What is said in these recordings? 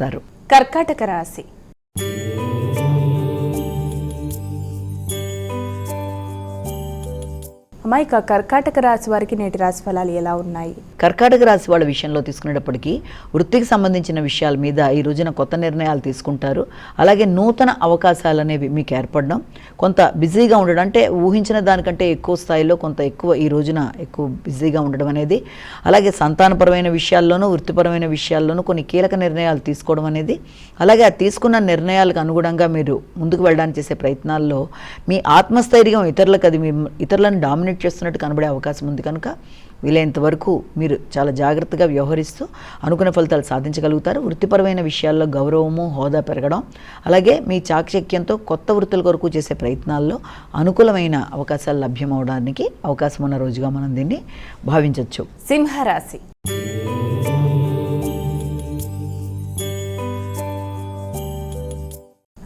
ఇస్తారు కర్కాటక రాశి అమ్మాయి ఇక కర్కాటక రాశి వారికి నేటి రాశి ఫలాలు ఎలా ఉన్నాయి? కర్కాటక రాశి వాళ్ళ విషయంలో తీసుకునేటప్పటికీ వృత్తికి సంబంధించిన విషయాల మీద ఈ రోజున కొత్త నిర్ణయాలు తీసుకుంటారు. అలాగే నూతన అవకాశాలు అనేవి మీకు ఏర్పడడం కొంత బిజీగా ఉండడం అంటే ఊహించిన దానికంటే ఎక్కువ స్థాయిలో కొంత ఎక్కువ ఈ రోజున ఎక్కువ బిజీగా ఉండడం అనేది అలాగే సంతానపరమైన విషయాల్లోనూ వృత్తిపరమైన విషయాల్లోనూ కొన్ని కీలక నిర్ణయాలు తీసుకోవడం అనేది అలాగే ఆ తీసుకున్న నిర్ణయాలకు అనుగుణంగా మీరు ముందుకు వెళ్ళడానికి చేసే ప్రయత్నాల్లో మీ ఆత్మస్థైర్యం ఇతరులకు అది మీ ఇతరులను డామినేట్ చేస్తున్నట్టు కనబడే అవకాశం ఉంది కనుక వీలైనంత వరకు మీరు చాలా జాగ్రత్తగా వ్యవహరిస్తూ అనుకున్న ఫలితాలు సాధించగలుగుతారు. వృత్తిపరమైన విషయాల్లో గౌరవము హోదా పెరగడం అలాగే మీ చాకచక్యంతో కొత్త వృత్తుల కొరకు చేసే ప్రయత్నాల్లో అనుకూలమైన అవకాశాలు లభ్యమవడానికి అవకాశం ఉన్న రోజుగా మనం దీన్ని భావించవచ్చు సింహరాశి.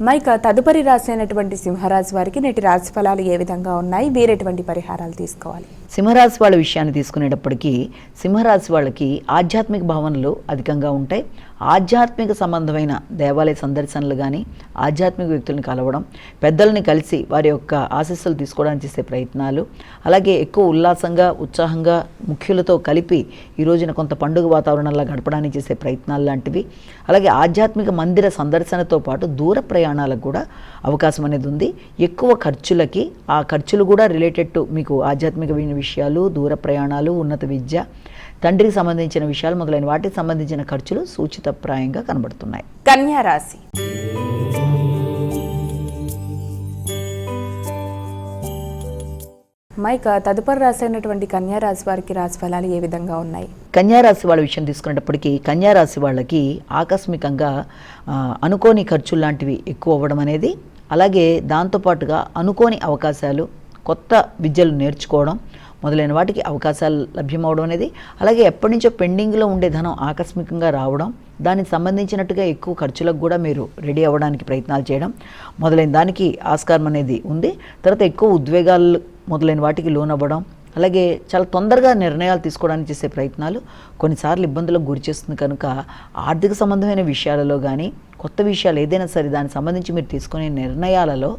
మైక తదుపరి రాశి అయినటువంటి సింహరాశి వారికి నేటి రాశి ఫలాలు ఏ విధంగా ఉన్నాయి? వేరేటువంటి పరిహారాలు తీసుకోవాలి. సింహరాశి వాళ్ళ విషయాన్ని తీసుకునేటప్పటికీ సింహరాశి వాళ్ళకి ఆధ్యాత్మిక భావనలు అధికంగా ఉంటాయి. ఆధ్యాత్మిక సంబంధమైన దేవాలయ సందర్శనలు కానీ ఆధ్యాత్మిక వ్యక్తులను కలవడం పెద్దల్ని కలిసి వారి యొక్క ఆశీస్సులు తీసుకోవడానికి చేసే ప్రయత్నాలు అలాగే ఎక్కువ ఉల్లాసంగా ఉత్సాహంగా ముఖ్యులతో కలిపి ఈ రోజున కొంత పండుగ వాతావరణంలో గడపడానికి చేసే ప్రయత్నాలు లాంటివి. అలాగే ఆధ్యాత్మిక మందిర సందర్శనతో పాటు దూర ప్రయాణాలకు కూడా అవకాశం అనేది ఉంది. ఎక్కువ ఖర్చులకి ఆ ఖర్చులు కూడా రిలేటెడ్ టు మీకు ఆధ్యాత్మికమైన విషయాలు దూర ప్రయాణాలు ఉన్నత విద్య తండ్రికి సంబంధించిన విషయాలు మొదలైన వాటికి సంబంధించిన ఖర్చులు సూచిత సూచితప్రాయంగా కనబడుతున్నాయి. కన్యా రాశి. అమ్మాయి ఇక తదుపరి రాశి అయినటువంటి కన్యా రాశి వారికి రాశి ఫలాలు ఏ విధంగా ఉన్నాయి? కన్యారాశి వాళ్ళ విషయం తీసుకునేటప్పటికీ కన్యారాశి వాళ్ళకి ఆకస్మికంగా అనుకోని ఖర్చులు లాంటివి ఎక్కువ అవ్వడం అనేది అలాగే దాంతోపాటుగా అనుకోని అవకాశాలు కొత్త విద్యలు నేర్చుకోవడం మొదలైన వాటికి అవకాశాలు లభ్యమవడం అనేది అలాగే ఎప్పటి నుంచో పెండింగ్లో ఉండే ధనం ఆకస్మికంగా రావడం దానికి సంబంధించినట్టుగా ఎక్కువ ఖర్చులకు కూడా మీరు రెడీ అవ్వడానికి ప్రయత్నాలు చేయడం మొదలైన దానికి ఆస్కారం అనేది ఉంది. తర్వాత ఎక్కువ ఉద్వేగాలు మొదలైన వాటికి లోనవ్వడం అలాగే చాలా తొందరగా నిర్ణయాలు తీసుకోవడానికి చేసే ప్రయత్నాలు కొన్నిసార్లు ఇబ్బందులకు గురి చేస్తుంది కనుక ఆర్థిక సంబంధమైన విషయాలలో కానీ కొత్త విషయాలు ఏదైనా సరే దానికి సంబంధించి మీరు తీసుకునే నిర్ణయాలలో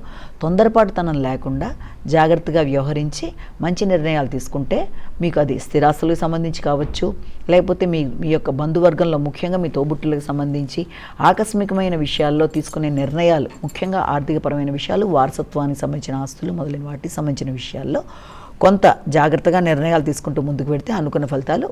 తొందరపాటుతనం లేకుండా జాగ్రత్తగా వ్యవహరించి మంచి నిర్ణయాలు తీసుకుంటే మీకు అది స్థిరాస్తులకు సంబంధించి కావచ్చు లేకపోతే మీ మీ యొక్క బంధువర్గంలో ముఖ్యంగా మీ తోబుట్టులకు సంబంధించి ఆకస్మికమైన విషయాల్లో తీసుకునే నిర్ణయాలు ముఖ్యంగా ఆర్థికపరమైన విషయాలు వారసత్వానికి సంబంధించిన ఆస్తులు మొదలైన వాటికి సంబంధించిన విషయాల్లో కొంత జాగ్రత్తగా నిర్ణయాలు తీసుకుంటూ ముందుకు పెడితే అనుకున్న ఫలితాలు